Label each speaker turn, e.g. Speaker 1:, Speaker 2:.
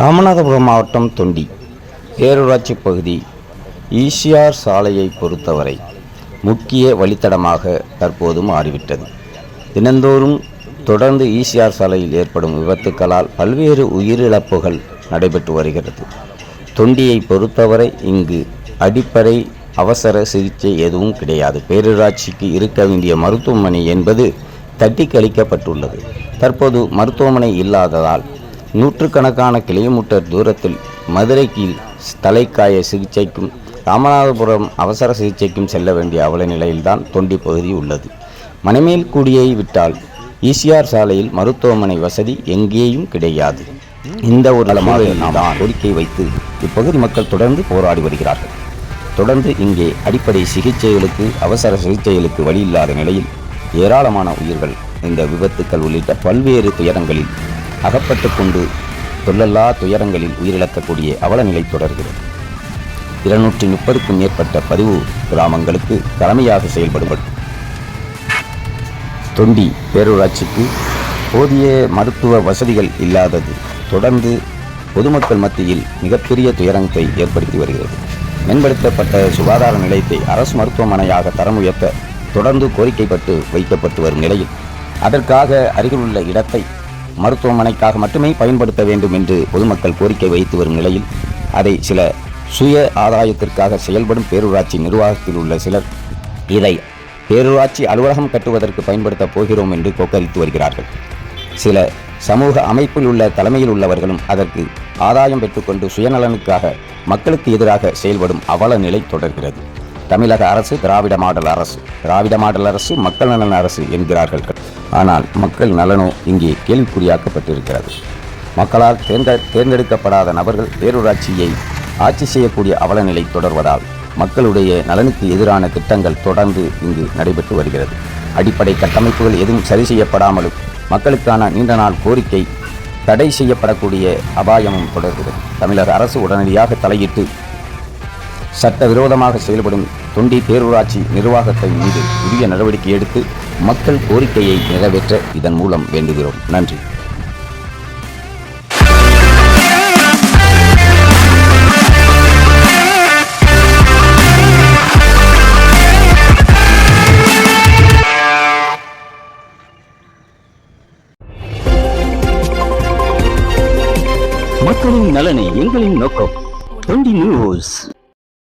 Speaker 1: ராமநாதபுரம் மாவட்டம் தொண்டி பேரூராட்சி பகுதி ஈசிஆர் சாலையை பொறுத்தவரை முக்கிய வழித்தடமாக தற்போது மாறிவிட்டது. தினந்தோறும் தொடர்ந்து ஈசிஆர் சாலையில் ஏற்படும் விபத்துக்களால் பல்வேறு உயிரிழப்புகள் நடைபெற்று வருகிறது. தொண்டியை பொறுத்தவரை இங்கு அடிப்படை அவசர சிகிச்சை எதுவும் கிடையாது. பேரூராட்சிக்கு இருக்க வேண்டிய மருத்துவமனை என்பது தட்டி கழிக்கப்பட்டுள்ளது தற்போது மருத்துவமனை இல்லாததால் நூற்றுக்கணக்கான கிலோமீட்டர் தூரத்தில் மதுரைக்கு தலைக்காய சிகிச்சைக்கும் ராமநாதபுரம் அவசர சிகிச்சைக்கும் செல்ல வேண்டிய அவல நிலையில்தான் தொண்டி பகுதி உள்ளது. மணமேல் கூடியை விட்டால் ஈசிஆர் சாலையில் மருத்துவமனை வசதி எங்கேயும் கிடையாது. இந்த ஒரு நலமாக நாம் கோரிக்கை வைத்து இப்பகுதி மக்கள் தொடர்ந்து போராடி வருகிறார்கள். தொடர்ந்து இங்கே அடிப்படை சிகிச்சைகளுக்கு அவசர சிகிச்சைகளுக்கு வழி இல்லாத நிலையில் ஏராளமான உயிர்கள் இந்த விபத்துக்கள் உள்ளிட்ட பல்வேறு துயரங்களில் அகப்பட்டு கொண்டு சொல்லல்லா துயரங்களில் உயிரிழக்கக்கூடிய அவலநிலை தொடர்கிறது. இருநூற்றி முப்பதுக்கும் மேற்பட்ட பதிவு கிராமங்களுக்கு தலைமையாக செயல்படுவது தொண்டி பேரூராட்சிக்கு போதிய மருத்துவ வசதிகள் இல்லாதது தொடர்ந்து பொதுமக்கள் மத்தியில் மிகப்பெரிய துயரத்தை ஏற்படுத்தி வருகிறது. மேம்படுத்தப்பட்ட சுகாதார நிலையத்தை அரசு மருத்துவமனையாக தரம் உயர்த்த தொடர்ந்து கோரிக்கைப்பட்டு வைக்கப்பட்டு வரும் நிலையில் அதற்காக அருகிலுள்ள இடத்தை மருத்துவமனைக்காக மட்டுமே பயன்படுத்த வேண்டும் என்று பொதுமக்கள் கோரிக்கை வைத்து வரும் நிலையில் அதை சில சுய ஆதாயத்திற்காக செயல்படும் பேரூராட்சி நிர்வாகத்தில் உள்ள சிலர் இதை பேரூராட்சி அலுவலகம் கட்டுவதற்கு பயன்படுத்தப் போகிறோம் என்று கொக்கரித்து வருகிறார்கள். சில சமூக அமைப்பில் உள்ள தலைமையில் உள்ளவர்களும் அதற்கு ஆதாயம் பெற்றுக்கொண்டு சுயநலனுக்காக மக்களுக்கு எதிராக செயல்படும் அவல நிலை தொடர்கிறது. தமிழக அரசு திராவிட மாடல் அரசு. திராவிட மாடல் அரசு மக்கள் நலன் அரசு என்கிறார்கள். ஆனால் மக்கள் நலனோ இங்கே கேள்விக்குறியாக்கப்பட்டிருக்கிறது. மக்களால் தேர்ந்த தேர்ந்தெடுக்கப்படாத நபர்கள் பேரூராட்சியை ஆட்சி செய்யக்கூடிய அவலநிலை தொடர்வதால் மக்களுடைய நலனுக்கு எதிரான திட்டங்கள் தொடர்ந்து இங்கு நடைபெற்று வருகிறது. அடிப்படை கட்டமைப்புகள் எதுவும் சரி செய்யப்படாமலும் மக்களுக்கான நீண்ட நாள் கோரிக்கை தடை செய்யப்படக்கூடிய அபாயமும் தொடர்கிறது. தமிழக அரசு உடனடியாக தலையிட்டு சட்டவிரோதமாக செயல்படும் தொண்டி பேரூராட்சி நிர்வாகத்தை மீது உரிய நடவடிக்கை எடுத்து மக்கள் கோரிக்கையை நிறைவேற்ற இதன் மூலம் வேண்டுகிறோம். நன்றி. மக்களின் நலனை எங்களின் நோக்கம். தொண்டி நியூஸ்.